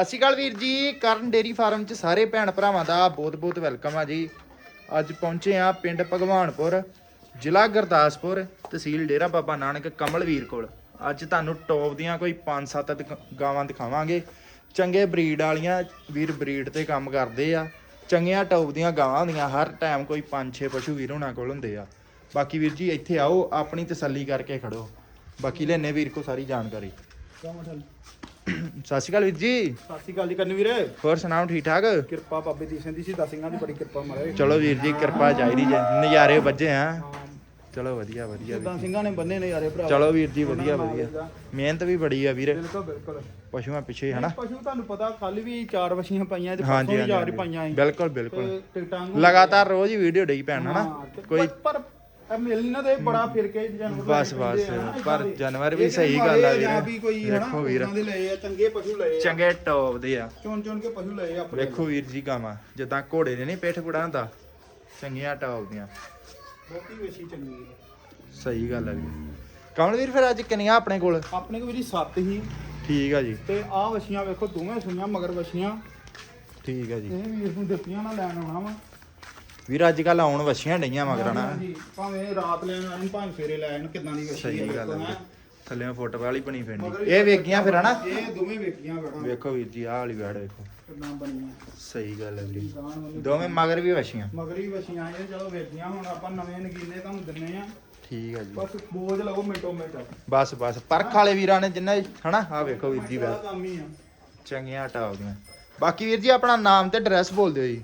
ਸਤਿ ਸ਼੍ਰੀ ਅਕਾਲ ਵੀਰ ਜੀ, ਕਰਨ ਡੇਰੀ ਫਾਰਮ 'ਚ ਸਾਰੇ ਭੈਣ ਭਰਾਵਾਂ ਦਾ ਬਹੁਤ-ਬਹੁਤ ਵੈਲਕਮ ਆ ਜੀ। ਅੱਜ ਪਹੁੰਚੇ ਆ ਪਿੰਡ ਭਗਵਾਨਪੁਰ, ਜ਼ਿਲ੍ਹਾ ਗੁਰਦਾਸਪੁਰ, ਤਹਿਸੀਲ ਡੇਰਾ ਬਾਬਾ ਨਾਨਕ ਕਮਲਵੀਰ ਕੋਲ। ਅੱਜ ਤੁਹਾਨੂੰ ਟੌਪ ਦੀਆਂ ਕੋਈ 5-7 ਗਾਵਾਂ ਦਿਖਾਵਾਂਗੇ। ਚੰਗੇ ਬਰੀਡ ਵਾਲੀਆਂ ਵੀਰ ਬਰੀਡ ਤੇ ਕੰਮ ਕਰਦੇ ਆ। ਚੰਗੀਆਂ ਟੌਪ ਦੀਆਂ ਗਾਵਾਂ ਹੁੰਦੀਆਂ, ਹਰ ਟਾਈਮ ਕੋਈ 5-6 ਪਸ਼ੂ ਵੀਰ ਉਹਨਾਂ ਕੋਲ ਹੁੰਦੇ ਆ। ਬਾਕੀ ਵੀਰ ਜੀ, ਇੱਥੇ ਆਓ, ਆਪਣੀ ਤਸੱਲੀ ਕਰਕੇ ਖੜੋ। ਬਾਕੀ ਲੈਨੇ ਵੀਰ ਕੋ ਸਾਰੀ ਜਾਣਕਾਰੀ। ਸਤਿ ਸ਼੍ਰੀ ਅਕਾਲ ਵੀਰ ਜੀ। ਸਤਿ ਸ਼੍ਰੀ ਅਕਾਲ ਜੀ ਕਰਨ ਵੀਰੇ। ਹੋਰ ਸੁਣਾਓ ਠੀਕ ਠਾਕ? ਕਿਰਪਾ ਬਾਬੇ ਦੀ ਸਿੰਘ ਦੀ ਸੀ ਦਸਿੰਗਾਂ ਦੀ ਬੜੀ ਕਿਰਪਾ ਮਾਰੇ ਚਲੋ ਵੀਰ ਜੀ ਕਿਰਪਾ ਚਾਹੀਦੀ ਜੇ। ਨਜ਼ਾਰੇ ਵੱਜੇ ਆ। ਚਲੋ ਵਧੀਆ ਵਧੀਆ ਜਿੱਦਾਂ ਸਿੰਘਾਂ ਨੇ ਬੰਨੇ ਨੇ ਯਾਰੇ ਭਰਾ। ਚਲੋ ਵੀਰ ਜੀ ਵਧੀਆ ਵਧੀਆ। ਮਿਹਨਤ ਵੀ ਬੜੀ ਆ ਵੀਰ। ਬਿਲਕੁਲ ਬਿਲਕੁਲ। ਪਸ਼ੂਆਂ ਪਿੱਛੇ ਹਨਾ? ਪਸ਼ੂ ਤੁਹਾਨੂੰ ਪਤਾ ਕੱਲ ਵੀ ਚਾਰ ਵਛੀਆਂ ਪਾਈਆਂ ਤੇ ਪਰਸੋਂ ਵੀ ਚਾਰ ਪਾਈਆਂ ਬਿਲਕੁਲ ਬਿਲਕੁਲ। ਲਗਾਤਾਰ ਰੋਜ਼ ਹੀ ਵੀਡੀਓ ਡਈ ਪੈਣ ਹਨਾ? ਕੋਈ ਪਰ ਇਹ ਮਿਲ ਨਾ ਤੇ ਬੜਾ ਫਿਰ ਕੇ ਜਾਨਵਰ ਬਸ, ਬਸ, ਪਰ। ਜਾਨਵਰ ਵੀ ਸਹੀ ਗੱਲ ਆ ਵੀਰੇ। ਵੇਖੋ ਵੀਰ। ਦੇ ਲਏ ਆ ਚੰਗੇ ਪਸ਼ੂ ਲਏ ਆ। ਚੰਗੇ ਟੌਪ ਦੇ ਆ। ਚੁਣ ਚੁਣ ਕੇ ਪਸ਼ੂ ਲਏ ਆ ਆਪਣੇ ਵੇਖੋ ਵੀਰ ਜੀ ਗਾਵਾਂ ਜਿੱਦਾਂ ਘੋੜੇ ਦੇ ਨਹੀਂ ਪਿੱਠ ਪੁੜਾ ਹੁੰਦਾ ਚੰਗੀਆਂ ਟੌਪ ਦੀਆਂ। ਬਹੁਤੀ ਵਛੀ ਚੰਗੀ ਹੈ। ਸਹੀ ਗੱਲ ਆ ਵੀਰ। ਕਮਲ ਵੀਰ ਫਿਰ ਅੱਜ ਕਿੰਨੀਆਂ ਆਪਣੇ ਕੋਲ? ਆਪਣੇ ਕੋਲ ਵੀ ਸੱਤ ਹੀ। ਠੀਕ ਆ ਜੀ। ਤੇ ਆਹ ਵਛੀਆਂ ਵੇਖੋ ਦੋਵੇਂ ਸੁਈਆਂ ਮਗਰ ਵਛੀਆਂ। ਠੀਕ ਆ ਜੀ। ਇਹ ਵੀਰ ਨੂੰ ਦਿੱਤੀਆਂ ਨਾ ਲੈਣ ਆਉਣਾ ਵਾ। ਵੀਰ ਅੱਜ ਕੱਲ ਆਉਣ ਵਛੀਆਂ ਡਈਆਂ ਮਗਰ ਨਾ ਹਾਂਜੀ, ਭਾਵੇਂ ਰਾਤ ਲੈਣ ਆਣ ਭਾਵੇਂ ਫੇਰੇ ਲੈਣ ਕਿਦਾਂ ਦੀ ਵਛੀ ਸਹੀ ਗੱਲ ਆ ਹੈਂ। ਥੱਲੇ ਫੁੱਟਬਾਲ ਹੀ ਬਣੀ ਮਗਰ ਇਹ ਵੇਖੀਆਂ ਫਿਰ ਹਨਾ? ਇਹ ਦੋਵੇਂ ਵੇਖੀਆਂ ਬੜਾ ਵੇਖੋ ਵੀਰ ਜੀ ਆਹ ਵਾਲੀ ਵੈੜ ਵੇਖੋ। ਕਿਦਾਂ ਬਣੀਆਂ। ਸਹੀ ਗੱਲ ਹੈ ਵੀਰ ਗਾਣ ਵਾਲੀ ਦੋਵੇਂ ਮਗਰ ਵੀ ਵਛੀਆਂ। ਮਗਰੀ ਵਛੀਆਂ ਇਹ ਚਲੋ ਵੇਖੀਆਂ ਹੁਣ ਆਪਾਂ ਨਵੇਂ ਨਗੀਨੇ ਤੁਹਾਨੂੰ ਦਿੰਨੇ ਆ। ਠੀਕ ਆ ਜੀ। ਬਸ ਬੋਝ ਲਓ ਮਿੰਟੋ ਮਿੰਟ। ਬਸ ਬਸ। ਪਰਖ ਵਾਲੇ ਵੀਰਾਂ ਨੇ ਜਿੰਨਾ ਹਨਾ? ਆਹ ਵੇਖੋ ਵੀਰ ਜੀ ਵੈੜ ਕੰਮ ਹੀ ਆ। ਚੰਗੀਆਂ ਟਾਪ ਦੀਆਂ ਬਾਕੀ ਵੀਰ ਜੀ ਆਪਣਾ ਨਾਮ ਤੇ ਐਡਰੈਸ ਬੋਲ ਦਿਓ ਜੀ।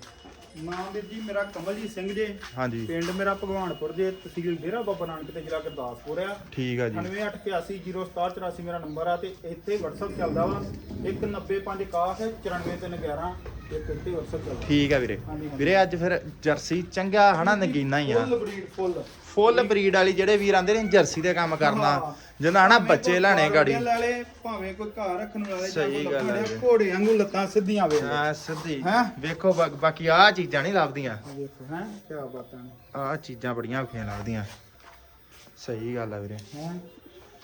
ਨਾਮ ਵੀਰ ਜੀ ਮੇਰਾ ਕਮਲਜੀਤ ਸਿੰਘ ਜੇ ਹਾਂਜੀ। ਪਿੰਡ ਮੇਰਾ ਭਗਵਾਨਪੁਰ ਜੇ ਤਹਿਸੀਲ ਡੇਰਾ ਬਾਬਾ ਨਾਨਕ ਤੇ ਜ਼ਿਲ੍ਹਾ ਗੁਰਦਾਸਪੁਰ ਆ। ਠੀਕ ਆ ਜੀ। 98810784 ਮੇਰਾ ਨੰਬਰ ਆ ਤੇ ਇੱਥੇ WhatsApp ਚੱਲਦਾ ਵਾ। 195561 94311 ਠੀਕ ਆ ਵੀਰੇ। ਵੀਰੇ ਅੱਜ ਫਿਰ ਜਰਸੀ ਚੰਗਾ ਹਨਾ ਨਗੀਨਾ ਹੀ ਆ। ਫੁੱਲ ਬਰੀਡ ਵਾਲੀ ਜਿਹੜੇ ਵੀਰ ਆਂਦੇ ਨੇ ਜਰਸੀ ਦੇ ਕੰਮ ਕਰਨਾ ਜਿੰਨਾ ਹਨਾ ਬੱਚੇ ਲੈਣੇ ਗਾੜੀ। ਭਾਵੇਂ ਕੋਈ ਘਰ ਰੱਖਣ ਵਾਲੇ ਜਾਂ ਸਹੀ ਕੋਈ ਗੱਲ ਹੈ ਲੱਭਣ ਜੀ। ਡਿਆ, ਘੋੜੇ ਵਾਂਗੂ ਲੱਤਾਂ ਸਿੱਧੀਆਂ ਵੇ ਹਾਂ ਸਿੱਧੀ। ਹੈਂ? ਵੇਖੋ ਬਾਕੀ ਆਹ ਚੀਜ਼ਾਂ ਨਹੀਂ ਲੱਭਦੀਆਂ। ਵੇਖੋ ਹੈ ਕੀ ਬਾਤਾਂ ਨੇ। ਆਹ ਚੀਜ਼ਾਂ ਬੜੀਆਂ ਔਖੀਆਂ ਲੱਗਦੀਆਂ ਸਹੀ ਗੱਲ ਆ ਵੀਰੇ। ਹੈਂ?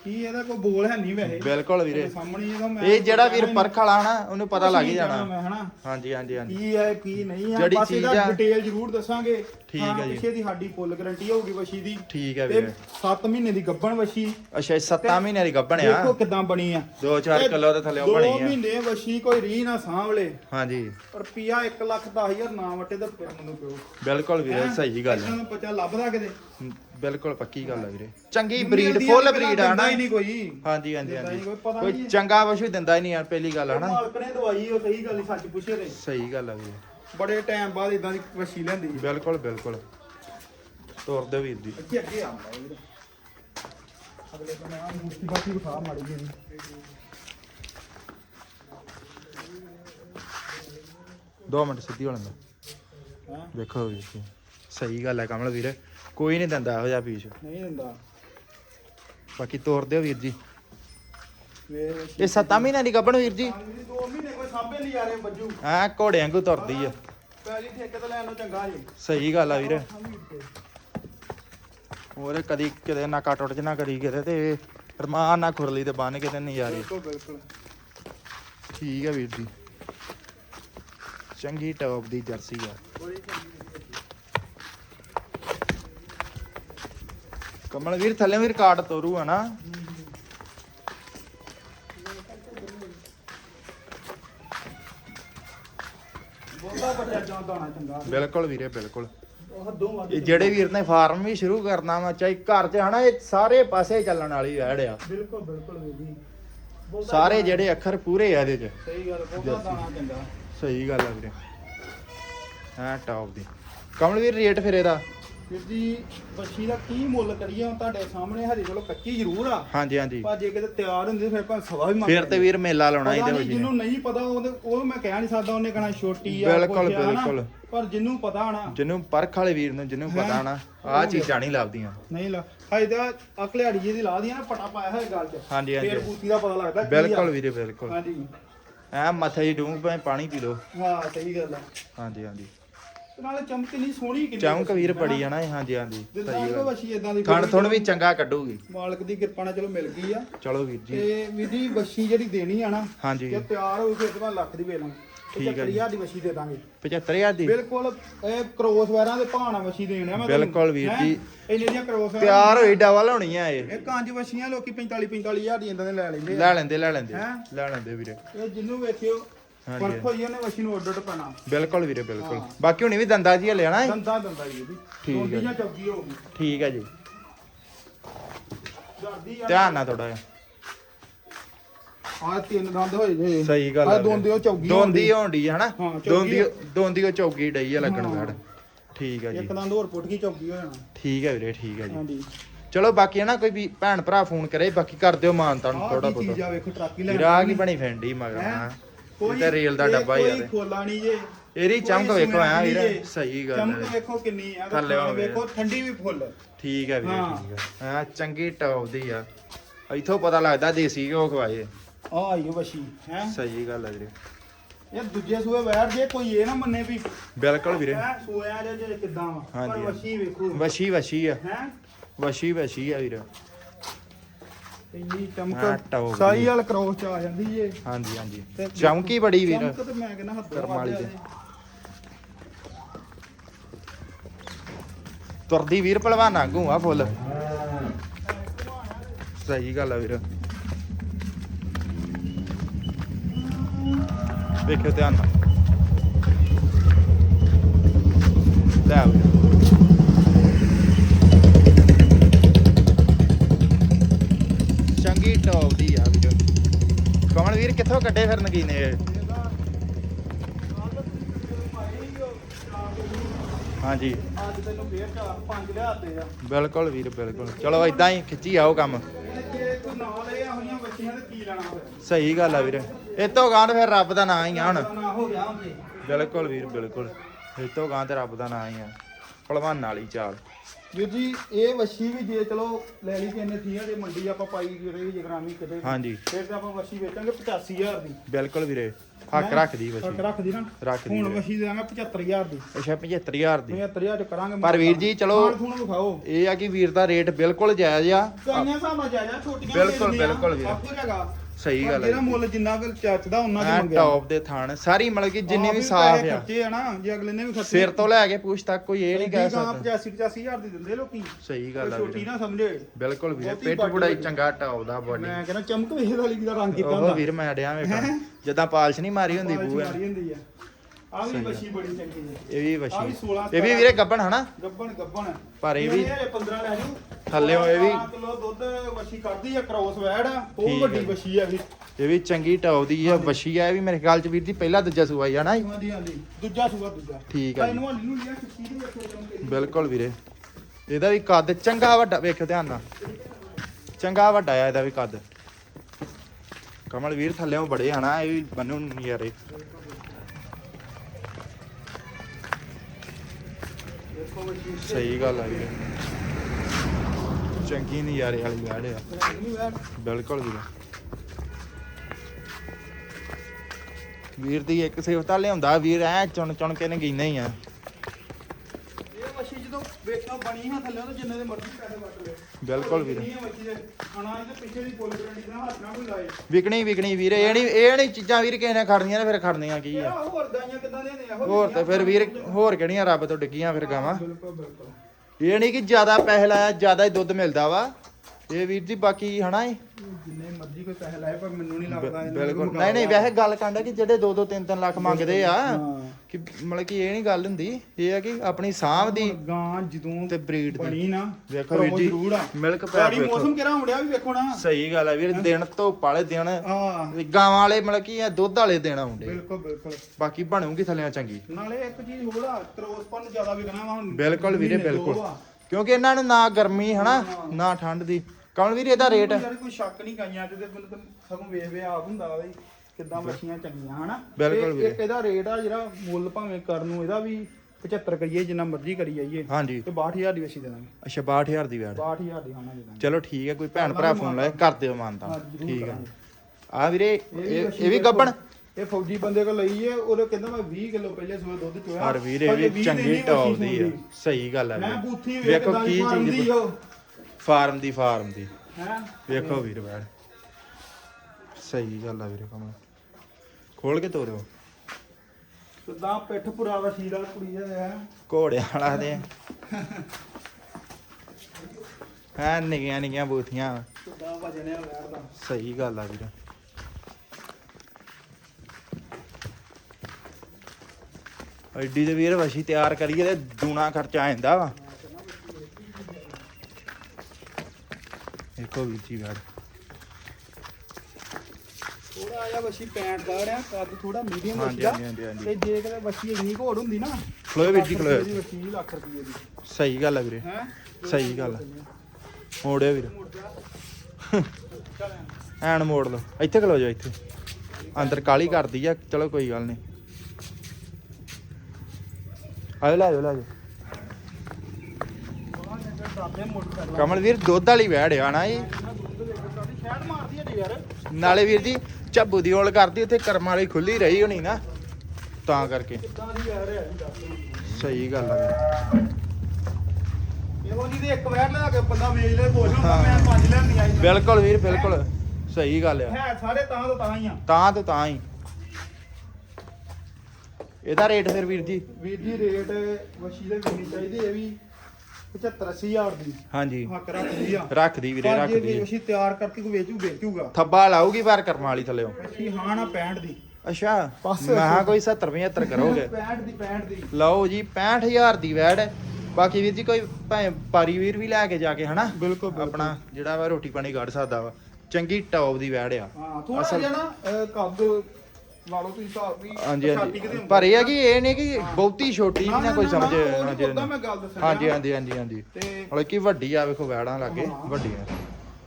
ਕੀ ਇਹਦਾ ਕੋਈ ਬੋਲ ਹੈ ਨਹੀਂ ਵੈਸੇ। ਬਿਲਕੁਲ ਵੀਰੇ। ਸਾਹਮਣੇ ਇਹਦਾ ਮੈਂ ਇਹ ਜਿਹੜਾ ਵੀਰ ਪਰਖ ਵਾਲਾ ਹਨਾ ਉਹਨੂੰ ਪਤਾ ਲੱਗ ਹੀ ਜਾਣਾ। ਹਾਂਜੀ ਹਾਂਜੀ ਹਾਂਜੀ। ਕੀ ਹੈ ਕੀ ਨਹੀਂ ਹੈ ਬਸ ਇਹਦਾ ਡਿਟੇਲ ਜ਼ਰੂਰ ਦੱਸਾਂਗੇ। ਠੀਕ ਹਾਂ, ਜੀ। ਪਿੱਛੇ ਦੀ ਸਾਡੀ ਫੁੱਲ ਗਾਰੰਟੀ ਹੋਊਗੀ ਵਸ਼ੀ ਦੀ। ਠੀਕ ਹੈ ਤੇ ਵੀਰੇ। 7 ਮਹੀਨੇ ਦੀ ਗੱਭਣ ਵਸ਼ੀ। ਅੱਛਾ 7 ਮਹੀਨਿਆਂ ਦੀ ਗੱਭਣ ਦੇਖੋ ਆ ਕਿਦਾਂ ਬਣੀ ਆ। 2-4 ਕਿਲੋ ਦੇ ਥੱਲੇ ਬਣੀ ਆ। ਮਹੀਨੇ ਵਸ਼ੀ ਕੋਈ ਰੀ ਨਾ ਸਾਂਭਲੇ ਹਾਂਜੀ। ਰੁਪਿਆ 1 ਲੱਖ 10000 ਨਾ ਵਟੇ ਤੇ ਮੈਨੂੰ ਪਿਓ ਬਿਲਕੁਲ ਵੀਰੇ? ਸਹੀ ਗੱਲ ਹੈ ਨੂੰ ਪਤਾ ਲੱਭਦਾ ਕਿਤੇ। ਬਿਲਕੁਲ ਪੱਕੀ ਗੱਲ ਹੈ ਵੀਰੇ। ਚੰਗੀ ਬਰੀਡ ਫੁੱਲ ਬਰੀਡ ਆ ਨਾ। ਹੀ ਨਹੀਂ ਕੋਈ। ਹਾਂਜੀ ਹਾਂਜੀ ਹੀ ਹਾਂਜੀ। ਕੋਈ ਚੰਗਾ ਪਸ਼ੂ ਦਿੰਦਾ ਹੀ ਨਹੀਂ ਯਾਰ ਪਹਿਲੀ ਗੱਲ ਹਨਾ ਮਾਲਕ ਨੇ ਦਵਾਈ ਉਹ ਸਹੀ ਗੱਲ ਹੀ ਸੱਚ ਪੁੱਛੇ ਤੇ। ਸਹੀ ਗੱਲ ਆ ਵੀਰੇ। ਬੜੇ ਟਾਈਮ ਬਾਅਦ ਇਦਾਂ ਦੀ ਵਸ਼ੀ ਲੈਂਦੀ ਬਿਲਕੁਲ ਬਿਲਕੁਲ। ਤੋਰ ਦਿਓ ਵੀਰ ਜੀ। ਅੱਗੇ ਅੱਗੇ ਆਉਂਦਾ ਵੀਰ। ਅਗਲੇ ਤੋਂ ਮੈਂ ਆਹ ਮੂਰਤੀ ਬਾਤੀ ਵਿਖਾ ਮਾੜੀ ਜੀ ਦੋ ਮਿੰਟ ਸਿੱਧੀ ਹੋ ਲੈਂਦਾ। ਹੈ? ਵੇਖੋ ਵੀਰ ਸਹੀ ਗੱਲ ਹੈ ਕਮਲ ਵੀਰੇ। ਕੋਈ ਨਹੀਂ ਦਿੰਦਾ ਇਹੋ ਜਿਹਾ ਪੀਸ ਨਹੀਂ ਦਿੰਦਾ। ਬਾਕੀ ਤੋਰ ਦਿਓ ਵੀਰ ਜੀ। ਵੇਖ ਇਹ 7 ਮਹੀਨਿਆਂ ਦੀ ਗੱਭਣ ਵੀਰ ਜੀ। ਦੋ ਮਹੀਨੇ ਕੋਈ ਸਾਂਭੇ ਲਈ ਆ ਰਹੇ ਬੱਜੂ। ਐ ਘੋੜੇ ਵਾਂਗੂ ਤੁਰਦੀ ਆ। ਪਹਿਲੀ ਠੇਕੇ ਤੇ ਲੈਣ ਨੂੰ ਚੰਗਾ ਜੀ। ਸਹੀ ਗੱਲ ਆ ਵੀਰੇ। ਹੋਰ ਕਦੀ ਕਿਤੇ ਨਾ ਕੱਟ ਉੱਟ ਚ ਨਾ ਕਰੀ ਕਿਤੇ ਤੇ ਰਮਾਨ ਨਾ ਖੁਰਲੀ ਤੇ ਬੰਨ ਕੇ ਤੇ ਨਜ਼ਾਰੇ। ਬਿਲਕੁਲ ਬਿਲਕੁਲ। ਠੀਕ ਹੈ ਵੀਰ ਜੀ। ਚੰਗੀ ਟੌਪ ਦੀ ਜਰਸੀ ਆ ਬੜੀ ਚੰਗੀ ਕਮਲ ਵੀਰ ਥੱਲੇ ਵੀ ਰਿਕਾਰਡ ਤੋਰੂ ਆ ਨਾ। ਬਹੁਤਾ ਵੱਡਾ ਜਾਂ ਦਾਣਾ ਚੰਗਾ। ਬਿਲਕੁਲ ਵੀਰੇ ਬਿਲਕੁਲ। ਉਹ ਹੱਦੋਂ ਵੱਧ ਇਹ ਜਿਹੜੇ ਵੀਰ ਨੇ ਫਾਰਮ ਵੀ ਸ਼ੁਰੂ ਕਰਨਾ ਵਾ ਚਾਹੇ ਘਰ 'ਚ ਹਨਾ ਇਹ ਸਾਰੇ ਪਾਸੇ ਚੱਲਣ ਵਾਲੀ ਵੈੜ ਆ। ਬਿਲਕੁਲ ਬਿਲਕੁਲ ਵੀਰ ਜੀ। ਬਹੁਤਾ ਸਾਰੇ ਦਾਣਾ- ਜਿਹੜੇ ਅੱਖਰ ਪੂਰੇ ਆ ਇਹਦੇ 'ਚ। ਸਹੀ ਗੱਲ ਬਹੁਤਾ ਦਾਣਾ ਚੰਗਾ। ਸਹੀ ਗੱਲ ਆ ਵੀਰੇ। ਹਾਂ ਟੌਪ ਦੀ। ਕਮਲ ਵੀਰ ਰੇਟ ਫਿਰ ਇਹਦਾ। ਵੀਰ ਜੀ ਬੱਚੀ ਦਾ ਕੀ ਮੁੱਲ ਕਰੀਏ? ਹੁਣ ਤੁਹਾਡੇ ਸਾਹਮਣੇ ਹਜੇ ਚਲੋ ਕੱਚੀ ਜ਼ਰੂਰ ਆ। ਹਾਂਜੀ ਹਾਂਜੀ। ਪਰ ਜੇ ਕਿਤੇ ਤਿਆਰ ਹੁੰਦੀ ਫਿਰ ਭਾਵੇਂ ਸਵਾ ਵੀ ਮੰਗ ਫਿਰ ਤੇ ਵੀਰ ਮੇਲਾ ਲਾਉਣਾ ਪਤਾ ਇਹਦੇ ਨਹੀਂ ਵਿੱਚ ਜਿਹਨੂੰ ਨਹੀਂ ਪਤਾ ਉਹਦੇ ਉਹ ਮੈਂ ਕਹਿ ਨਹੀਂ ਸਕਦਾ ਉਹਨੇ ਕਹਣਾ ਛੋਟੀ ਆ ਬਿਲਕੁਲ। ਬਿਲਕੁਲ। ਪਰ ਜਿਹਨੂੰ ਪਤਾ ਨਾ। ਜਿਹਨੂੰ ਪਰਖ ਵਾਲੇ ਵੀਰ ਨੂੰ ਜਿਹਨੂੰ ਪਤਾ ਨਾ ਆਹ ਚੀਜ਼ਾਂ ਨਹੀਂ ਲੱਭਦੀਆਂ। ਨਹੀਂ ਲਾ ਹਜੇ ਤਾਂ ਅਕਲਿਆੜੀ ਜੀ ਦੀ ਲਾ ਦੀ ਨਾ ਪਟਾ ਪਾਇਆ ਹੋਇਆ ਗੱਲ 'ਚ। ਹਾਂਜੀ, ਹਾਂਜੀ। ਫੇਰ ਬੂਤੀ ਦਾ ਪਤਾ ਲੱਗਦਾ ਕੀ ਆ। ਬਿਲਕੁਲ ਵੀਰੇ ਬਿਲਕੁਲ। ਹਾਂਜੀ। ਐ ਮੱਥੇ 'ਚ ਡੂੰਘ ਪਾਣੀ ਪੀ ਲਓ। ਹਾਂ ਸਹੀ ਗੱਲ ਆ। ਹਾਂਜੀ ਹਾਂਜੀ। ਤੇ ਨਾਲੇ ਚਮਕ ਨਹੀਂ ਸੋਹਣੀ ਕਿੰਨੀ ਚਮਕ ਵੀਰ ਬੜੀ। ਆ ਨਾ ਇਹ, ਹਾਂਜੀ ਹਾਂਜੀ ਜਿੱਦਾਂ ਸਹੀ ਗੱਲ। ਵਸ਼ੀ ਇਦਾਂ ਦੀ ਥਣ ਥੁਣ ਵੀ ਚੰਗਾ ਕੱਢੂਗੀ। ਮਾਲਕ ਦੀ ਕਿਰਪਾ ਨਾਲ ਚਲੋ ਮਿਲ ਗਈ ਆ। ਚਲੋ ਵੀਰ ਜੀ। ਤੇ ਵਿਧੀ ਵਸ਼ੀ ਜਿਹੜੀ ਦੇਣੀ ਆ ਨਾ ਹਾਂਜੀ। ਜੇ ਤਿਆਰ ਹੋਊ ਫਿਰ ਤਾਂ ਲੱਖ ਦੀ ਵੇਚ ਲਾਂਗੇ ਠੀਕ ਹੈ ਜੀ। 75000 ਦੀ ਵਸ਼ੀ ਦੇ ਦਾਂਗੇ। 75000 ਦੀ? ਬਿਲਕੁਲ ਇਹ ਕਰੋਸ ਵੈਰਾਂ ਦੇ ਭਾਣਾ ਵਸ਼ੀ ਦੇਣੇ ਆ ਮੈਂ ਬਿਲਕੁਲ ਵੀਰ ਹੈਂ? ਜੀ। ਇੰਨੇ ਦੀਆਂ ਕਰੋਸ ਤਿਆਰ ਹੋਈ ਡਬਲ ਹੋਣੀ ਆ ਇਹ। ਇਹ ਕੰਜ ਵਸ਼ੀਆਂ ਲੋਕੀ 45 45000 ਦੀਆਂ ਇਦਾਂ ਦੇ ਲੈ ਲੈਂਦੇ ਆ। ਲੈ ਲੈਂਦੇ ਲੈ ਲੈਂਦੇ। ਹੈਂ? ਲੈ ਲੈਂਦੇ ਵੀਰੇ। ਇਹ ਜਿੰਨੂੰ ਵੇਖਿਓ ਵਸ਼ੀ ਨੂੰ ਉੱਡ ਪੈਣਾ। ਬਿਲਕੁਲ ਵੀਰੇ ਬਿਲਕੁਲ। ਬਾਕੀ ਹੁਣੀ ਵੀ ਦੰਦਾ ਜੀ ਲੈਣਾ ਹੈ ਦੰਦਾ ਦੰਦਾ ਜੀ ਇਹਦੀ ਠੀਕ ਹੈ। ਜਾਂ। ਚੌਗੀ ਠੀਕ ਹੈ ਜੀ। ਧਿਆਨ ਨਾਲ ਥੋੜਾ ਆ ਤਿੰਨ ਦੰਦ ਹੋਏ ਜੇ। ਸਹੀ ਗੱਲ ਆ ਦੋਂਦੀ ਉਹ ਚੌਗੀ ਦੋਂਦੀ ਹੋਣੀ ਹੈ ਹਨਾ ਦੋਂਦੀ ਦੋਂਦੀ ਉਹ ਚੌਗੀ ਡਈ ਆ ਲੱਗਣ ਹਾਂ। ਵੜ ਠੀਕ ਹੈ ਜੀ। ਇੱਕ ਦੰਦ ਹੋਰ ਪੁੱਟ ਗਈ ਚੌਗੀ ਹੋ ਜਾਣਾ। ਠੀਕ ਹੈ ਵੀਰੇ ਠੀਕ ਹੈ ਜੀ। ਹਾਂਜੀ। ਚਲੋ ਬਾਕੀ ਹੈ ਨਾ ਕੋਈ ਵੀ ਭੈਣ ਭਰਾ ਫੋਨ ਕਰੇ ਬਾਕੀ ਕਰ ਦਿਓ ਮਾਨ ਤੁਹਾਨੂੰ ਆਹ ਥੋੜਾ ਬਹੁਤ। ਆ ਵੇਖੋ ਟਰੱਕ ਹੀ ਲੈ ਵੀਰਾ ਕੀ ਬਣੀ ਫੈਂਡੀ ਮਗਰ ਹੈਂ? ਇਹ ਤਾਂ ਰੇਲ ਦਾ ਡੱਬਾ ਹੀ ਆ ਕੋਈ ਤੇ। ਖੋਲਾ ਨਹੀਂ ਜੇ ਇਹਦੀ ਚਮਕ ਵੇਖੋ ਆ ਸਮੈਕ ਵੀਰ ਨਹੀਂ ਜੇ। ਸਹੀ ਗੱਲ ਚਮਕ ਹੈ। ਵੇਖੋ ਕਿੰਨੀ ਆ ਥੱਲੇ। ਵੇਖੋ ਠੰਡੀ ਵੀ ਫੁੱਲ। ਠੀਕ ਹੈ ਵੀਰੇ ਹਾਂ। ਠੀਕ ਹੈ। ਹਾਂ ਚੰਗੀ ਟੌਪ ਦੀ ਆ। ਇੱਥੋਂ ਪਤਾ ਲੱਗਦਾ ਦੇਸੀ ਘਿਓ ਖਵਾਏ। ਆ ਆਈ ਓ ਵਸ਼ੀ ਹੈ। ਸਹੀ ਗੱਲ ਹੈ ਵੀਰੇ। ਇਹ ਦੂਜੇ ਸੂਏ ਵੈਰ ਜੇ ਕੋਈ ਇਹ ਨਾ ਮੰਨੇ ਵੀ ਬਿਲਕੁਲ ਵੀਰੇ। ਹੈ ਸੂਆ ਜੇ ਜੇ ਕਿਦਾਂ ਵਾ। ਪਰ ਹਾਂਜੀ। ਵਸ਼ੀ ਵੇਖੋ। ਵਸ਼ੀ ਵਸ਼ੀ ਆ। ਹੈ? ਵਸ਼ੀ ਵਸ਼ੀ ਆ ਵੀਰ। ਇੰਨੀ ਹਾਂ, ਚਮਕ ਟੌਪ ਸਾਈ ਵਾਲ ਕ੍ਰੋਸ ਚ ਆ ਜਾਂਦੀ ਏ। ਹਾਂਜੀ ਹਾਂਜੀ। ਤੇ ਚਮਕੀ ਬੜੀ ਵੀਰ। ਚਮਕ ਤੇ ਮੈਂ ਕਹਿੰਦਾ ਹੱਥੋਂ ਕਰਮ ਵਾਲੀ ਵੱਧ ਤੇ। ਆ ਤੁਰਦੀ ਵੀਰ ਭਲਵਾਨਾ ਗੂਆ ਫੁੱਲ। ਸਹੀ ਗੱਲ ਆ ਵੀਰ। ਵੇਖਿਓ ਧਿਆਨ ਨਾਲ। ਲੈ ਆਓ ਚੰਗੀ ਟੌਪ ਦੀ ਆ ਵੀਰ ਕਮਲ ਵੀਰ ਕਿੱਥੋਂ ਕੱਢੇ ਫਿਰ ਨਗੀਨੇ ਇਹ? ਹਾਂਜੀ। ਅੱਜ ਤੈਨੂੰ ਫੇਰ ਚਾਰ ਪੰਜ ਲਿਆਤੇ ਆ ਬਿਲਕੁਲ ਵੀਰ, ਬਿਲਕੁਲ। ਚਲੋ ਇਦਾਂ ਹੀ ਖਿੱਚੀ ਆਓ ਕੰਮ। ਇਹ ਜੇ ਕੋਈ ਨਾਲ ਇਹ ਹੋਈਆਂ ਬੱਚੀਆਂ ਤੇ ਕੀ ਲੈਣਾ ਫਿਰ ਸਹੀ ਗੱਲ ਆ ਵੀਰ। ਇਹ ਤੋਂ ਗਾਂ ਤੇ ਫਿਰ ਰੱਬ ਦਾ ਨਾਂ ਹੀ ਆ ਹੁਣ। ਇਹਦਾ ਹੋ ਗਿਆ ਹੁਣ ਤੇ ਬਿਲਕੁਲ ਵੀਰ, ਬਿਲਕੁਲ। ਇਹ ਤੋਂ ਗਾਂ ਤੇ ਰੱਬ ਦਾ ਨਾਂ ਹੀ ਆ। ਭਲਵਾਨ ਵਾਲੀ ਚਾਲ। ਵੀਰ ਜੀ ਇਹ ਵੱਛੀ ਵੀ ਜੇ ਚਲੋ ਲੈ ਲਈ ਕਿੰਨੇ ਥੀਆਂ ਦੇ ਮੰਡੀ ਆਪਾਂ ਪਾਈ ਜਿਹੜੇ ਜਗਰਾਮੀ ਕਿਤੇ। ਹਾਂਜੀ। ਫਿਰ ਤਾਂ ਆਪਾਂ ਵੱਛੀ ਵੇਚਾਂਗੇ 85000 ਦੀ। ਬਿਲਕੁਲ ਵੀਰੇ ਹੱਕ ਰੱਖਦੀ ਹੱਕ ਵਸੀ ਰੱਖਦੀ ਨਾ। ਰੱਖਦੀ ਹੁਣ। ਵੱਛੀ ਦੇਵਾਂਗੇ 75000 ਦੀ। ਅੱਛਾ 75000 ਦੀ। 75000 ਚ ਕਰਾਂਗੇ ਪਰ ਵੀਰ ਜੀ, ਚਲੋ- ਤੁਹਾਨੂੰ ਵਿਖਾਓ। ਇਹ ਆ ਕਿ ਵੀਰ ਦਾ ਰੇਟ ਬਿਲਕੁਲ ਜਾਇਜ਼ ਆ। ਕਾਈਆਂ ਹਿਸਾਬ ਨਾਲ ਜਾਇਜ਼ਾ ਛੋਟੀਆਂ ਬਿਲਕੁਲ, ਆ, ਬਿਲਕੁਲ ਵੀਰ। ਸਹੀ ਗੱਲ ਜਿਹੜਾ ਹੈ ਮੁੱਲ ਜਿੰਨਾ ਕੁ ਚੱਚਦਾ ਉਹਨਾਂ ਚ ਮੰਗਿਆ। ਟੌਪ ਦੇ ਥਾਣ। ਸਾਰੀ ਮਤਲਬ ਕਿ ਜਿੰਨੇ ਵੀ ਸਾਫ਼ ਆ। ਖਰਚੇ ਆ ਨਾ ਜੇ ਅਗਲੇ ਨੇ ਵੀ ਖਰਚੇ ਸਿਰ ਤੋਂ ਲੈ ਕੇ ਪੂਛ ਤੱਕ ਕੋਈ ਇਹ ਨਹੀਂ ਕਹਿ ਸਕਦਾ। 85 85000 ਦੀ ਦਿੰਦੇ ਲੋਕੀ। ਸਹੀ ਗੱਲ ਆ ਛੋਟੀ ਨਾ ਸਮਝੇ। ਬਿਲਕੁਲ ਵੀਰੇ ਬਾਡੀ ਬੁੜਾਈ। ਚੰਗਾ ਟੌਪ ਦਾ ਬੋਡੀ ਮੈਂ ਕਹਿੰਦਾ ਚਮਕ ਵੇਖ ਵਾਲੀ ਦਾ ਰੰਗ ਕੀਤਾ ਉਹ ਹੁੰਦਾ। ਵੀਰ ਮੈਂ ਡਿਆ ਵੇਖਾਂ ਜਦਾਂ ਪਾਲਿਸ਼ ਨਹੀਂ ਮਾਰੀ ਹੁੰਦੀ ਪਾਲਿਸ਼ ਬੂਹੇ ਮਾਰੀ ਹੁੰਦੀ ਆ। ਆ ਵੀ ਸਹੀ ਬੱਛੀ ਬੜੀ ਚੰਗੀ ਹੈ ਇਹ ਵੀ ਆਹ ਵੀ ਵਸ਼ੀ 16 ਇਹ ਵੀ ਵੀਰੇ ਗੱਬਣ ਹਨਾ? ਗੱਬਣ ਗੱਬਣ। ਪਰ ਇਹ ਵੀ ਇਹ 15 ਲੈ ਜੂ। ਥੱਲਿਓਂ ਇਹ ਵੀ- ਕਿਲੋ ਦੁੱਧ ਵੱਛੀ ਕੱਢਦੀ ਆ ਕ੍ਰੋਸ ਵੈੜ ਆ। ਠੀਕ ਉਹ ਹੈ। ਵੱਡੀ ਵੱਛੀ ਆ ਵੀ ਇਹ ਵੀ ਚੰਗੀ ਟੌਪ ਦੀ ਆ ਵਸ਼ੀ ਆ ਇਹ ਵੀ ਮੇਰੇ ਖਿਆਲ ਚ ਵੀਰ ਦੀ ਪਹਿਲਾ ਦੂਜਾ ਸੂਆ ਹੀ ਆ ਨਾ ਇਹ? ਦੂਜਾ ਸੂਆ ਦੂਜਾ। ਠੀਕ ਆ ਜੀ। ਇਹਨੂੰ ਹਲੀ ਨੂੰ ਲਿਆ ਖਿੱਚੀ ਦੇ ਵੇਖੋ ਚਮਕ ਇਹਦੀ। ਬਿਲਕੁਲ ਵੀਰੇ। ਇਹਦਾ ਵੀ ਕੱਦ ਚੰਗਾ ਵੱਡਾ ਵੇਖਿਓ ਧਿਆਨ ਨਾਲ। ਚੰਗਾ ਵੱਡਾ ਆ ਇਹਦਾ ਵੀ ਕੱਦ। ਕਮਲ ਵੀਰ ਥੱਲੇੋਂ ਬੜੇ ਹਨਾ ਇਹ ਵੀ ਬੰਨੂ ਨਜ਼ਾਰੇ ਸਹੀ ਗੱਲ ਆ ਵੀਰੇ ਚੰਗੀ ਨਜ਼ਾਰੇ ਵਾਲੀ ਵੈੜ ਆ। ਬਿਲਕੁਲ ਵੀਰੇ ਵੀਰ ਦੀ ਇੱਕ ਸਿਫਤਾ ਲਿਆਉਂਦਾ, ਵੀਰ ਐ ਚੁਣ ਚੁਣ ਕੇ ਨਗੀਨੇ ਹੀ ਆ। ਵੇਖਣਾ ਬਣੀ ਹਾਂ ਥੱਲੇ ਤਾਂ ਜਿੰਨੇ ਦੇ ਮਰਜ਼ੀ ਪੈਸੇ ਵੱਟ ਲਏ। ਬਿਲਕੁਲ ਵੀਰੇ। ਨਹੀਂ ਵੱਛੀ ਦੇ ਖਾਣਾ ਇਹਦੇ ਪਿੱਛੇ ਦੀ ਪੁੱਲ ਗਰੰਟੀ ਨਾਲ ਹੱਥ ਨਾਲ ਕੋਈ ਲਾਏ। ਵਿਕਣੀ ਵਿਕਣੀ ਵੀਰੇ ਇਹ ਨਹੀਂ ਇਹ ਨਹੀਂ ਚੀਜ਼ਾਂ ਵੀਰ ਕਿਸੇ ਨੇ ਖੜਨੀਆਂ ਨੇ ਫਿਰ ਖੜਨੀਆਂ ਕੀ ਆ? ਹੋਰ ਗਾਈਆਂ ਕਿਦਾਂ ਦੀਆਂ ਨੇ? ਇਹੋ ਹੋਰ ਤੇ ਫਿਰ ਵੀਰ ਹੋਰ ਕਿਹੜੀਆਂ ਰੱਬ ਤੋਂ ਡਿੱਗੀਆਂ ਫਿਰ ਗਾਵਾਂ? ਬਿਲਕੁਲ ਬਿਲਕੁਲ। ਇਹ ਨਹੀਂ ਕਿ ਜ਼ਿਆਦਾ ਪੈਸੇ ਲਾਇਆ ਜ਼ਿਆਦਾ ਹੀ ਦੁੱਧ ਮਿਲਦਾ ਵਾ। ਇਹ ਵੀਰ ਜੀ ਬਾਕੀ ਹਨਾ ਇਹ ਜਿੰਨੇ ਮਰਜ਼ੀ ਕੋਈ ਪੈਸੇ ਲਾਏ ਪਰ ਮੈਨੂੰ ਨਹੀਂ ਲੱਗਦਾ ਇਹਨਾਂ ਬਿਲਕੁਲ। ਨਹੀਂ ਨਹੀਂ ਵੈਸੇ ਗੱਲ ਕਾਂਡਾ ਕਿ ਜਿਹੜੇ 2 2 3 3 ਲੱਖ ਮੰਗਦੇ ਆ। ਕਿ ਮਤਲਬ ਕਿ ਇਹ ਨਹੀਂ ਗੱਲ ਹੁੰਦੀ। ਇਹ ਆ ਕਿ ਆਪਣੀ ਸਾਂਭ ਦੀ ਗਾਂ ਜਦੋਂ ਤੇ ਬਰੀਡ ਦੀ। ਬਣੀ ਨਾ ਵੇਖੋ ਵੀਰ ਜੀ, ਮਿਲਕ ਗਾੜੀ ਵੇਖੋ। ਮੌਸਮ ਕਿਹੜਾ ਹੁੰਦਿਆ ਵੀ ਵੇਖੋ ਨਾ। ਸਹੀ ਗੱਲ ਆ ਵੀਰ ਦਿਨ ਧੁੱਪ ਵਾਲੇ ਦਿਨ। ਹਾਂ। ਗਾਵਾਂ ਵਾਲੇ ਮਤਲਬ ਕਿ ਦੁੱਧ ਵਾਲੇ ਦਿਨ ਆਉਂਦੇ। ਬਿਲਕੁਲ ਬਿਲਕੁਲ। ਬਾਕੀ ਬਣੂਗੀ ਥੱਲੇ ਚੰਗੀ। ਨਾਲੇ ਇੱਕ ਚੀਜ਼ ਹੋਰ ਆ ਕਰੋਸਪਨ ਜ਼ਿਆਦਾ ਵਿਕਣਾ ਵਾ ਹੁਣ। ਬਿਲਕੁਲ ਵੀਰੇ ਬਿਲਕੁਲ। ਕਿਉਂਕਿ ਇਹਨਾਂ ਨੂੰ ਨਾ ਗਰਮੀ ਹਨਾ ਨਾ ਠੰਡ ਦੀ। ਕਮਲ ਵੀਰ ਇਹਦਾ ਰੇਟ ਯਾਰ ਕੋਈ ਸ਼ੱਕ ਨਹੀਂ ਗਾਈਆਂ ਤੇ ਤੇ ਮੈਨੂੰ ਤਾਂ ਸਗੋਂ ਵੇਖ ਵੇ ਆਪ ਹੁੰਦਾ ਵਾ ਵੀ ਕਿੱਦਾਂ ਮੱਛੀਆਂ ਚੰਗੀਆਂ ਹਨਾ? ਬਿਲਕੁਲ ਵੀਰੇ। ਇਹਦਾ ਰੇਟ ਆ ਜਿਹੜਾ ਮੁੱਲ ਭਾਵੇਂ ਕਰਨ ਨੂੰ ਇਹਦਾ ਵੀ 75 ਕਰੀਏ ਜਿੰਨਾ ਮਰਜ਼ੀ ਕਰੀ ਜਾਈਏ। ਹਾਂਜੀ। ਤੇ 62000 ਦੀ ਵਸੀ ਦੇ ਦਾਂਗੇ। ਅੱਛਾ 62000 ਦੀ ਵੈਟ 62000 ਦੀ ਖਾਣਾ ਦੇ ਦਾਂਗੇ। ਚਲੋ ਠੀਕ ਹੈ ਕੋਈ ਭੈਣ ਭਰਾ ਫੋਨ ਲਾਏ ਕਰ ਦਿਓ ਮਾਨਤਾ ਹਾਂ, ਜ਼ਰੂਰ ਠੀਕ ਹੈ। ਕਰਾਂਗੇ। ਆ ਵੀਰੇ ਇਹ ਵੀ। ਗੱਬਣ? ਇਹ ਫੌਜੀ ਬੰਦੇ ਕੋਲ ਲਈ ਹੈ ਉਹਦੇ ਕਹਿੰਦਾ ਮੈਂ 20 ਕਿਲੋ ਪਹਿਲੇ ਸਵੇਰ ਦੁੱਧ ਚੋਇਆ। ਪਰ ਵੀਰ ਵੀ ਚੰਗੀ ਟੌਪ ਦੀ ਆ ਸਹੀ ਗੱਲ ਆ ਮੈਂ ਬੂਥੀ ਵੇਖ ਵੇਖੋ ਕਿਦਾਂ ਕੀ ਫਾਰਮ ਦੀ ਚੀਜ਼ ਉਹ। ਫਾਰਮ ਦੀ ਫਾਰਮ ਦੀ। ਹੈ? ਵੇਖੋ ਵੀਰ ਬੈੜ ਸਹੀ ਗੱਲ ਆ ਵੀਰੇ ਕਮਲ। ਖੋਲ ਕੇ ਤੋਰਿਓ। ਕਿਦਾਂ ਪਿੱਠ ਪੁਰਾ ਵਸੀ ਦਾ ਕੁੜੀ ਦਾ ਹੈ? ਘੋੜਿਆਂ ਵਾਲਾ ਦੇ। ਹਾਂ ਨਿਗੀਆਂ ਨਿਗੀਆਂ ਬੂਥੀਆਂ। ਕਿਦਾਂ ਵਜਣਿਆ ਵੈਰ ਦਾ। ਸਹੀ ਗੱਲ ਆ ਵੀਰੇ। ਐਡੀ ਤੇ ਵੀਰ ਵਸ਼ੀ ਤਿਆਰ ਕਰੀਏ ਤੇ ਦੂਣਾ ਖਰਚਾ ਆ ਜਾਂਦਾ ਵਾ। ਦੇਖੋ ਵੀਰ ਜੀ ਗਾੜ ਥੋੜਾ ਜਿਹਾ ਵਸੀ ਪੈਂਟ ਦਾ ਰਿਆ ਕੱਦ ਥੋੜਾ ਮੀਡੀਅਮ ਹਾਂਜੀ, ਵਸੀ ਦਾ ਹਾਂਜੀ, ਹਾਂਜੀ, ਹਾਂਜੀ। ਤੇ ਜੇ ਕਿਤੇ ਵਸੀ ਇੰਨੀ ਘੋੜ ਹੁੰਦੀ ਨਾ ਖਲੋਏ ਵੀਰ ਜੀ ਖਲੋਏ ਦੀ ਵਸੀ ਲੱਖ ਰੁਪਏ ਦੀ ਸਹੀ ਗੱਲ ਆ ਵੀਰੇ ਹੈ ਸਹੀ ਗੱਲ ਆ। ਮੋੜਿਓ ਵੀਰ ਐਨ ਮੋੜ ਲਓ ਇੱਥੇ ਖਲੋ ਜਾਓ ਇੱਥੇ ਅੰਦਰ ਕਾਲੀ ਕਰਦੀ ਆ ਚਲੋ ਕੋਈ ਗੱਲ ਨਹੀਂ ਆਇਓ ਲੈ ਆਇਓ ਲੈ ਆਇਓ ਦਾਦੇ ਮੁੱਢ ਕਰ ਲਾ ਕਮਲ ਵੀਰ ਦੁੱਧ ਵਾਲੀ ਵੈੜ ਆ ਨਾ ਇਹ ਸ਼ਹਿਰ ਮਾਰਦੀ ਹੈ ਯਾਰ। ਨਾਲੇ ਵੀਰ ਜੀ ਝੱਬੂ ਦੀ ਔਲ ਕਰਦੀ ਉੱਥੇ ਕਰਮ ਵਾਲੀ ਖੁੱਲੀ ਰਹੀ ਹੋਣੀ ਨਾ। ਤਾਂ ਕਰਕੇ। ਸਹੀ ਗੱਲ ਆ ਵੀਰ। ਇਹੋ ਜੀ ਦੇ ਇੱਕ ਵੈਰ ਲਿਆ ਕੇ ਬੰਦਾ ਵੇਚ ਲੈ ਬੋਲ ਹੁੰਦਾ ਹਾਂ। ਮੈਂ ਪੰਜ ਲੈਂਦੀ ਆਈ ਬਿਲਕੁਲ ਵੀਰ ਬਿਲਕੁਲ। ਸਹੀ ਗੱਲ ਆ। ਹੈ ਸਾਰੇ ਤਾਂ ਤੋਂ ਤਾਂ ਹੀ ਆ। ਤਾਂ ਤੇ ਤਾਂ ਹੀ। ਇਹਦਾ ਰੇਟ ਫਿਰ ਵੀਰ ਜੀ? ਵੀਰ ਜੀ ਰੇਟ ਵਸ਼ੀ ਦੇ ਮਿਲਣੀ ਚਾਹੀਦੀ ਇਹ ਵੀ 75 80 ਹਜ਼ਾਰ ਦੀ। ਹਾਂਜੀ। ਹੱਕ ਰੱਖਦੀ ਆ ਰੱਖਦੀ ਵੀਰੇ ਪਰ ਜੇ ਰੱਖਦੀ ਵਸ਼ੀ ਤਿਆਰ ਕਰਕੇ ਕੋਈ ਵੇਚੂ ਵੇਚੂਗਾ। ਥੱਬਾ ਲਾਊਗੀ ਪਰ ਕਰਮ ਵਾਲੀ ਥੱਲਿਓ ਵਸ਼ੀ ਹਾਂ ਨਾ 65 ਦੀ। ਅੱਛਾ ਬਸ। ਮੈਂ ਕਿਹਾ ਕੋਈ 70 75 ਕਰੋਗੇ। 65 ਦੀ 65 ਦੀ। ਲਓ ਜੀ 65000 ਦੀ ਵੈੜ। ਹੈ। ਬਾਕੀ ਵੀਰ ਜੀ ਕੋਈ ਭਾਵੇਂ ਪਾਰੀ ਵੀਰ ਵੀ ਲੈ ਕੇ ਜਾ ਕੇ ਹਨਾ? ਬਿਲਕੁਲ, ਬਿਲਕੁਲ। ਆਪਣਾ ਜਿਹੜਾ ਵਾ ਰੋਟੀ ਪਾਣੀ ਕੱਢ ਸਕਦਾ ਵਾ। ਚੰਗੀ ਟੌਪ ਦੀ ਵੈੜ ਆ। ਹਾਂ ਥੋੜਾ ਅਸਲ- ਜਿਹਾ ਨਾ ਅਹ, ਕੱਦ ਲਾ ਲਓ ਤੁਸੀਂ ਹਿਸਾਬ ਵੀ ਹਾਂਜੀ ਹਾਂਜੀ। ਪਰ ਇਹ ਆ ਕਿ ਇਹ ਨਹੀਂ ਕਿ ਬਹੁਤੀ ਛੋਟੀ ਵੀ ਨਾ ਕੋਈ ਸਮਝੇ ਨੀ, ਹਾਂਜੀ ਉੱਦਾਂ ਮੈਂ ਗੱਲ ਦੱਸਣ ਹਾਂਜੀ। ਹਾਂਜੀ ਹਾਂਜੀ ਮਤਲਬ ਕਿ ਵੱਡੀ ਆ ਵੇਖੋ ਵੈੜਾਂ ਲੱਗੇ ਹਾਂ। ਵੱਡੀਆਂ।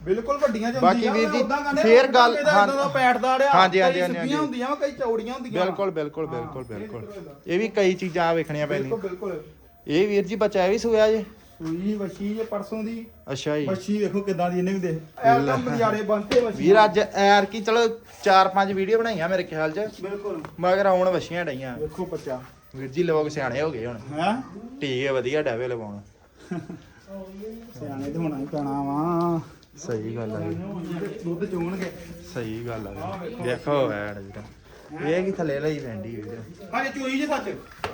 ਬਿਲਕੁਲ ਵੱਡੀਆਂ ਚ ਬਾਕੀ ਵੀਰ ਜੀ, ਫੇਰ ਗੱਲ- ਹਾਂ- ਪੈਟਦਾਰ ਆ ਹਾਂਜੀ, ਹਾਂਜੀ, ਹਾਂਜੀ। ਹੁੰਦੀਆਂ ਕਈ ਚੌੜੀਆਂ ਹੁੰਦੀਆਂ ਬਿਲਕੁਲ ਬਿਲਕੁਲ ਹਾਂ, ਬਿਲਕੁਲ ਬਿਲਕੁਲ ਬਿਲਕੁਲ। ਇਹ ਵੀ ਕਈ ਚੀਜ਼ਾਂ ਵੇਖਣੀਆਂ ਬਿਲਕੁਲ ਪੈਂਦੀਆਂ ਬਿਲਕੁਲ। ਇਹ ਵੀਰ ਜੀ ਬੱਚਾ ਇਹ ਵੀ ਸੂਇਆ ਜੇ? ਸੂਈ ਵਸ਼ੀ ਜੇ ਪਰਸੋਂ ਦੀ। ਅੱਛਾ ਜੀ। ਵਸ਼ੀ ਵੇਖੋ ਕਿਦਾਂ ਦੀ ਇਹਨੇ ਵੀ ਦੇਖ ਐ। ਤਾਂ ਬਜ਼ਾਰੇ ਵਸ਼ੀ ਵੀਰ ਅੱਜ ਐਰ ਕੀ ਚਲੋ ਚਾਰ ਪੰਜ ਵੀਡੀਓ ਬਣਾਈਆਂ ਮੇਰੇ ਖਿਆਲ 'ਚ। ਬਿਲਕੁਲ। ਮਗਰ ਆਉਣ ਵਸ਼ੀਆਂ ਡਈਆਂ। ਵੇਖੋ ਬੱਚਾ। ਵੀਰ ਜੀ ਲੋਕ ਸਿਆਣੇ ਹੋ ਗਏ ਹੁਣ। ਹੈ? ਟੀਕੇ ਵਧੀਆ ਡੈਵੇ ਲਵਾਉਣ। ਸਿਆਣੇ ਤੇ ਹੋਣਾ ਹੀ ਪੈਣਾ ਵਾ। ਸਹੀ ਗੱਲ ਆ ਵੀਰ। ਦੁੱਧ ਚੋਣਗੇ। ਸਹੀ ਗੱਲ ਵੀਰ। ਦੇਖੋ ਐਡ ਵੀਰ। ਇਹ ਕੀ ਥੱਲੇ ਲਈ ਪੈਂਦੀ ਵੀਰ। ਹਾਲੇ ਚੋਈ ਜੇ ਸੱਚ।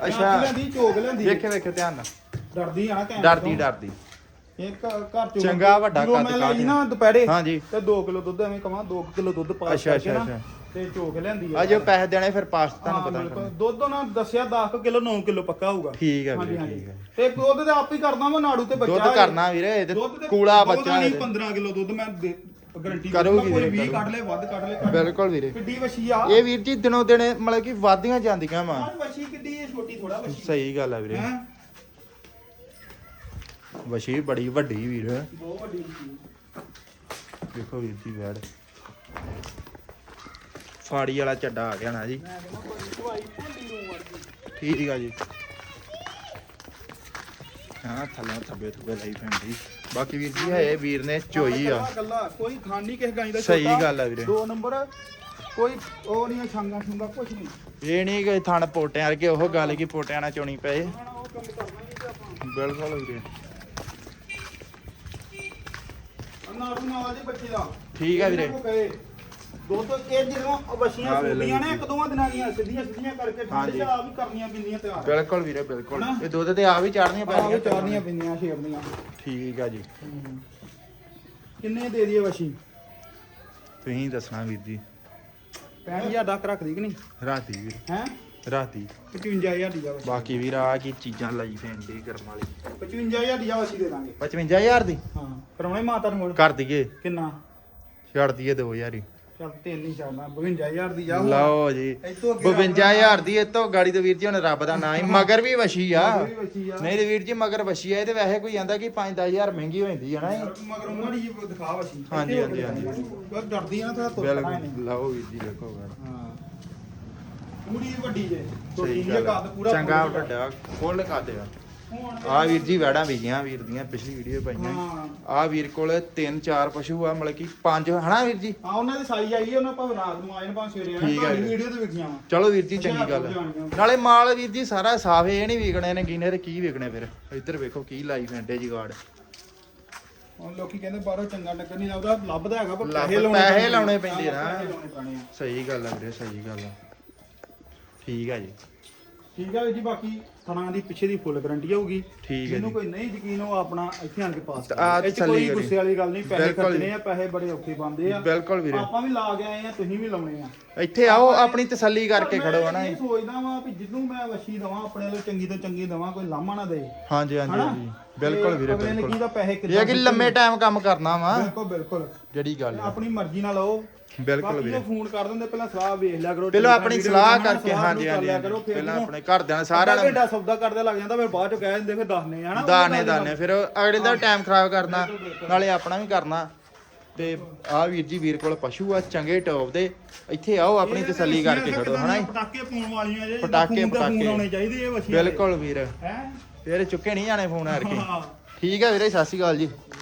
ਅੱਛਾ। ਲੈਂਦੀ? ਚੋਗ ਲੈਂਦੀ। ਵੇਖੇ ਵੇਖੇ ਧਿਆਨ ਨਾਲ। ਡਰਦੀ ਆ ਕੈਂ ਡਰਦੀ ਡਰਦੀ ਇੱਕ ਘਰ ਚੋਂ ਚੰਗਾ ਵੱਡਾ ਕੱਦ ਕਾਠ ਲਈ ਨਾ ਦੁਪਹਿਰੇ ਹਾਂਜੀ ਤੇ 2 ਕਿਲੋ ਦੁੱਧ ਐਵੇਂ ਕਵਾਂ 2 ਕਿਲੋ ਦੁੱਧ ਪਾ ਅੱਛਾ, ਕਰਕੇ ਅੱਛਾ, ਨਾ ਅੱਛਾ। ਤੇ ਚੋਕ ਲੈਂਦੀ ਅਜੇ ਪੈਸੇ ਦੇਣੇ ਫਿਰ ਪਾਸ ਤੁਹਾਨੂੰ ਪਤਾ। ਕਰਨਾ। ਦੁੱਧ ਉਹਨਾਂ ਦੱਸਿਆ 10 ਕਿਲੋ 9 ਕਿਲੋ ਪੱਕਾ ਹੋਊਗਾ ਠੀਕ ਹੈ ਹਾਂਜੀ, ਵੀਰੇ। ਠੀਕ ਹੈ ਤੇ ਦੁੱਧ ਤੇ ਆਪ ਹੀ ਕਰਦਾ ਮੈਂ ਨਾੜੂ ਤੇ ਬੱਚਾ ਦੁੱਧ ਹੈ। ਕਰਨਾ ਵੀਰੇ ਇਹ ਤੇ ਦੁੱਧ ਤੇ ਕੂਲਾ ਬਹੁਤਾ ਬੱਚਾ ਨਹੀਂ ਇਹਦੇ। 15 ਕਿਲੋ ਦੁੱਧ ਮੈਂ ਗਾਰੰਟੀ ਕਰੂਗੀ ਕੋਈ ਵੀਰੇ, 20 ਕੱਢ ਲੈ ਵੱਧ ਕੱਢ ਲੈ ਕੱਢ। ਬਿਲਕੁਲ ਵੀਰੇ ਕਿੱਡੀ ਵਸ਼ੀ ਆ ਇਹ ਵੀਰ ਜੀ ਦਿਨੋਂ ਦਿਨ ਮਤਲਬ ਕਿ ਵਧਦੀਆਂ ਜਾਂਦੀਆਂ ਵਾ ਵਸ਼ੀ ਕਿੱਡੀ ਛੋਟੀ ਥੋੜਾ ਵਸ਼ੀ ਸਹੀ ਗੱਲ ਆ ਵੀਰੇ ਹੈ ਵਸ਼ੀ ਬੜੀ ਵੱਡੀ ਵੀਰ। ਬਹੁਤ ਵੱਡੀ ਦੇਖੋ ਵੀਰ ਜੀ ਵੈੜ। ਫਾੜੀ ਵਾਲਾ ਚੱਡਾ ਆ ਗਿਆ ਨਾ ਜੀ। ਠੀਕ ਆ ਜੀ। ਹਾਂ ਥੱਲੇ ਥੱਬੇ ਥੱਬੇ ਲਈ ਪੈਂਦੀ। ਬਾਕੀ ਵੀਰ ਜੀ ਹੈ ਵੀਰ ਨੇ ਚੋਈ ਆ। ਕੋਈ ਖਾਣ ਨਹੀਂ ਕਿਸੇ ਗਾਈ ਦਾ ਸਹੀ। ਗੱਲ ਆ ਵੀਰੇ। ਦੋ ਨੰਬਰ ਕੋਈ ਉਹ ਨਹੀਂ ਛਾਂਗਾ ਛੁੰਗਾ ਕੁਝ ਨਹੀਂ। ਇਹ ਨਹੀਂ ਕਿ ਥਣ ਪੋਟਿਆਂ ਵਰਗੇ ਉਹ ਗੱਲ ਕਿ ਪੋਟਿਆਂ ਨਾਲ ਚੋਣੀ ਪਏ। ਬਿਲਕੁਲ ਵੀਰੇ। ਨਾੜੂ ਨਾਲ ਦੇ ਬੱਚੇ ਦਾ। ਠੀਕ ਆ ਵੀਰੇ। ਦੁੱਧ ਇਹ ਜਦੋਂ ਵਸ਼ੀਆਂ ਆ ਵੇਖ ਲਓ ਸੁਣੀਆਂ ਨੇ। ਇੱਕ ਦੋਵਾਂ ਦਿਨਾਂ ਦੀਆਂ ਸਿੱਧੀਆਂ ਸਿੱਧੀਆਂ ਕਰਕੇ ਠੰਡ ਹਾਂਜੀ। ਚ ਆ ਵੀ ਕਰਨੀਆਂ ਪੈਂਦੀਆਂ ਤਿਆਰ। ਬਿਲਕੁਲ ਵੀਰੇ ਬਿਲਕੁਲ। ਹਨਾ? ਇਹ ਦੁੱਧ ਤੇ ਆ ਵੀ ਚੜਨੀਆਂ ਆ ਵੀ ਚਾਰਨੀਆਂ ਪੈਂਦੀਆਂ ਸ਼ੇਰਨੀਆਂ ਠੀਕ ਆ ਜੀ। ਕਿੰਨੇ ਦੇ ਦਈਏ ਵਸ਼ੀ ਤੁਸੀਂ ਦੱਸਣਾ ਵੀਰ ਜੀ। 65000 ਡੱਕ ਰੱਖਦੀ ਕਿ ਨਹੀਂ? ਰਾਤੀ ਵੀਰ। ਹੈ? ਰਾਤੀ। 55000 ਦੀ ਆ ਵਸ਼ੀ ਬਾਕੀ ਵੀਰ ਆ ਕੀ ਚੀਜ਼ਾਂ ਲਈ ਫੈਂਡੀ ਕਰਮ ਵਾਲੀ। 55000 ਦੀ ਆ ਵਸ਼ੀ ਦੇ ਦਾਂਗੇ। 55000 ਦੀ? ਹਾਂ। ਕਰਾਉਣੇ ਮਾਤਾ ਨੂੰ ਹੋਰ ਕਰ ਦਈਏ। ਕਿੰਨਾ? ਛੱਡ ਦਈਏ 2000 ਹੀ। ਚੱਲ ਤਿੰਨ ਹੀ ਚੱਲਣਾ 52000 ਦੀ ਹੁਣ। ਲਓ ਜੀ ਇੱਥੋਂ ਅੱਗੇ 52000 ਦੀ ਇਹ ਤੋਂ ਗਾੜੀ ਤੇ ਵੀਰ ਜੀ ਹੁਣ ਰੱਬ ਦਾ ਨਾਂ ਹੀ ਮਗਰ ਵੀ ਵਸ਼ੀ ਆ। ਮਗਰ ਵੀ ਵਸ਼ੀ ਆ। ਨਹੀਂ ਤੇ ਵੀਰ ਜੀ ਮਗਰ ਵਸ਼ੀ ਆ ਇਹ ਤੇ ਵੈਸੇ ਕੋਈ ਜਾਂਦਾ ਕਿ 5-10000 ਮਹਿੰਗੀ ਹੋ ਜਾਂਦੀ ਹੈ ਨਾ ਇਹ। ਮਗਰ ਮਾੜੀ ਜਿਹੀ ਦਿਖਾ ਵਸ਼ੀ ਹਾਂਜੀ, ਹਾਂਜੀ, ਦਿਖਾਈ। ਬਸ ਡਰਦੀ ਆ ਨਾ ਥੋੜਾ ਤੁਰ ਪੈਣਾ ਇਹਨੇ। ਬਿਲਕੁਲ ਲਓ ਵੀਰ ਜੀ ਦੇਖੋ ਗਾ ਹਾਂ। ਪੂਰੀ ਵੱਡੀ ਜੇ। ਸਹੀ ਛੋਟੀ ਗੱਲ ਆ। ਕੱਦ ਪੂਰਾ ਚੰਗਾ ਵੱਡਾ। ਫੁੱਲ ਕੱਦ ਆ। ਆ ਵੀਰ ਜੀ ਵੈੜਾਂ ਵਿਗੀਆਂ ਵੀਰ ਦੀਆਂ ਪਿਛਲੀ ਵੀਡੀਓ ਪਾਈਆਂ ਹਾਂ। ਆ ਵੀਰ ਕੋਲ ਤਿੰਨ ਚਾਰ ਪਸ਼ੂ ਆ ਮਤਲਬ ਕਿ ਪੰਜ ਹਨਾ ਵੀਰ ਜੀ? ਹਾਂ ਉਹਨਾਂ ਦੀ ਸਾਈ ਆਈ ਹੈ ਉਹਨਾਂ ਭਾਵੇਂ ਰਾਤ ਨੂੰ ਆਏ ਨੇ ਭਾਵੇਂ ਸਵੇਰੇ ਆਏ ਠੀਕ ਹੈ ਤੁਹਾਡੀ ਜੀ। ਵੀਡੀਓ ਤੇ ਵਿਖੀਆਂ ਵਾ। ਚਲੋ ਵੀਰ ਜੀ ਚੰਗੀ ਗੱਲ ਨਾਲੇ ਮਾਲ ਵੀਰ ਜੀ ਸਾਰਾ ਸਾਫ਼ ਇਹ ਨਹੀਂ ਵਿਕਣੇ ਨੇ ਕਿਨੇ ਤੇ ਕੀ ਵਿਕਣੇ ਫਿਰ? ਇੱਧਰ ਵੇਖੋ ਕੀ ਲਾਈ ਫੈਂਟੇ ਜੀ ਗਾਰਡ। ਹੁਣ ਲੋਕੀ ਕਹਿੰਦੇ ਬਾਹਰੋਂ ਚੰਗਾ ਨਗਰ ਨਹੀਂ ਲੱਭਦਾ ਲੱਭਦਾ ਹੈਗਾ ਪਰ ਲੱਭ- ਪੈਸੇ ਲਾਉਣੇ ਪੈਸੇ ਆ। ਲਾਉਣੇ ਪੈਂਦੇ ਆ। ਪੈਸੇ ਲਾਉਣੇ ਪੈਣੇ ਆ। ਸਹੀ ਗੱਲ ਆ ਵੀਰੇ ਸਹੀ ਗੱਲ ਆ। ਠੀਕ ਆ ਜੀ। ਠੀਕ ਹੈ ਜੀ ਬਾਕੀ ਥਣਾ ਦੀ ਪਿੱਛੇ ਦੀ ਫੁੱਲ ਗਾਰੰਟੀ ਹੋਊਗੀ ਠੀਕ ਹੈ ਜਿਹਨੂੰ ਜੀ। ਕੋਈ ਨਹੀਂ ਯਕੀਨ ਉਹ ਆਪਣਾ ਇੱਥੇ ਆਣ ਕੇ ਪਾਸ ਕਰੇ ਇਹ ਕੋਈ। ਗੁੱਸੇ ਵਾਲੀ ਗੱਲ ਨਹੀਂ ਪੈਸੇ ਖਰਚਣੇ ਆ ਪੈਸੇ ਬੜੇ ਔਖੇ ਬੰਦੇ ਆ। ਬਿਲਕੁਲ ਵੀਰੇ। ਆਪਾਂ ਵੀ ਲਾ ਕੇ ਆਏ ਆ ਤੁਸੀਂ ਵੀ ਲਾਉਣੇ ਆ। ਇੱਥੇ ਆਓ ਆਪਣੀ ਤਸੱਲੀ ਕਰਕੇ ਮੈਂ ਖੜੋ ਹਨਾ ਇਹ ਸੋਚਦਾ ਵਾਂ ਵੀ ਜਿੱਦੂ ਮੈਂ ਵਸ਼ੀ ਦਵਾਂ ਆਪਣੇ ਲਈ ਚੰਗੀ ਤੋਂ ਚੰਗੀ ਦਵਾਂ ਕੋਈ ਲਾਮਾ ਨਾ ਦੇ। ਹਾਂਜੀ ਹਾਂਜੀ ਬਿਲਕੁਲ ਵੀਰੇ ਬਿਲਕੁਲ। ਇਹ ਆ ਕਿ ਲੰਮੇ ਟਾਈਮ ਕੰਮ ਕਰਨਾ ਵਾ। ਬਿਲਕੁਲ ਬਿਲਕੁਲ। ਜਿਹੜੀ ਗੱਲ ਆ। ਆਪਣੀ ਮਰਜ਼ੀ ਨਾਲ ਲਓ ਬਿਲਕੁਲ ਵੀਰੇ। ਫੋਨ ਕਰ ਦਿੰਦੇ ਪਹਿਲਾਂ ਸਲਾਹ ਵੇਖ ਲਿਆ ਕਰੋ ਪਹਿਲਾਂ ਆਪਣੀ ਸਲਾਹ ਕਰਕੇ ਹਾਂਜੀ ਹਾਂਜੀ ਪਹਿਲਾਂ ਆਪਣੇ ਘਰਦਿਆਂ ਨਾਲ ਸਾਰਿਆਂ ਨਾਲ ਘੰਟਾ ਸੌਦਾ ਕਰਦੇ ਲੱਗ ਜਾਂਦਾ ਫਿਰ ਬਾਅਦ ਚ ਕਹਿ ਦਿੰਦੇ ਫਿਰ ਦੱਸਨੇ ਹਨਾ ਦਾਣੇ ਦਾਣੇ ਫਿਰ ਅਗਲੇ ਦਾ ਟਾਈਮ ਖਰਾਬ ਕਰਨਾ ਨਾਲੇ ਆਪਣਾ ਵੀ ਕਰਨਾ। ਤੇ ਆ ਵੀਰ ਜੀ ਵੀਰ ਕੋਲ ਪਸ਼ੂ ਆ ਚੰਗੇ ਟੌਪ ਦੇ। ਇੱਥੇ ਆਓ ਆਪਣੀ ਤਸੱਲੀ ਕਰਕੇ ਖੜੋ ਹਨਾ। ਪਟਾਕੇ ਪਾਉਣ ਵਾਲੀਆਂ ਜੇ ਪਟਾਕੇ, ਪਟਾਕੇ। ਆਉਣੇ ਚਾਹੀਦੇ ਇਹ ਵਸ਼ੀਆਂ ਬਿਲਕੁਲ ਵੀਰ। ਹੈ? ਫੇਰ ਚੁੱਕੇ ਨਹੀਂ ਜਾਣੇ ਫੋਨ ਹਾਰ ਕੇ। ਹਾਂ। ਠੀਕ ਆ ਵੀਰੇ ਸਤਿ ਸ਼੍ਰੀ ਅਕਾਲ ਜੀ।